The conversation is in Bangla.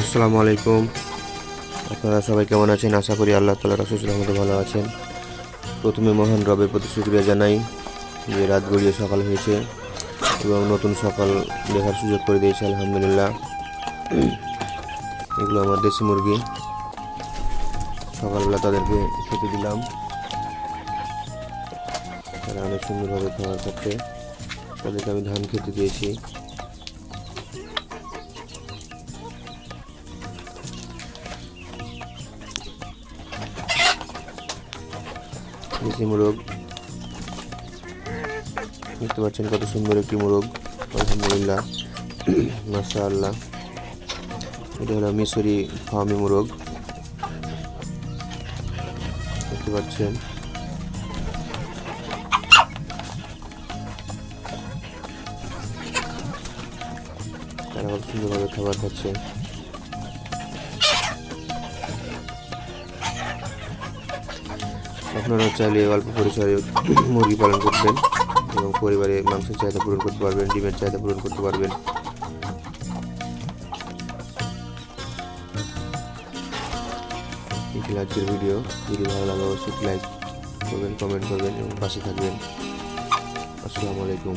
আসসালামু আলাইকুম। আপনারা সবাই কেমন আছেন? আশা করি আল্লাহ তালার অশেষ রহমতে ভালো আছেন। প্রথমে মহান রবের প্রতি শুক্রিয়া জানাই যে রাত গড়িয়ে সকাল হয়েছে এবং নতুন সকাল দেখার সুযোগ করে দিয়েছে, আলহামদুলিল্লাহ। এগুলো আমার দেশি মুরগি। সকালবেলা তাদেরকে খেতে দিলাম। তারা অনেক সুন্দরভাবে খাবার খাচ্ছে তাদেরকে আমি ধান খেতে দিয়েছি। দেশি মোরগ। দেখতে পাচ্ছেন কত সুন্দর একটি মোরগ। আলহামদুলিল্লাহ। মাসা আল্লাহ এটা হলো মিশরি ফার্মি মোরগ। দেখতে পাচ্ছেন। তারা খুব সুন্দরভাবে খাবার খাচ্ছে। আপনারা চাইলে অল্প পরিসরে মুরগি পালন করবেন এবং পরিবারে মাংসের চাহিদা পূরণ করতে পারবেন, ডিমের চাহিদা পূরণ করতে পারবেন। ছিল আজকের ভিডিও। যদি ভালো লাগে, অবশ্যই লাইক করবেন, কমেন্ট করবেন এবং পাশে থাকবেন। আসসালামু আলাইকুম।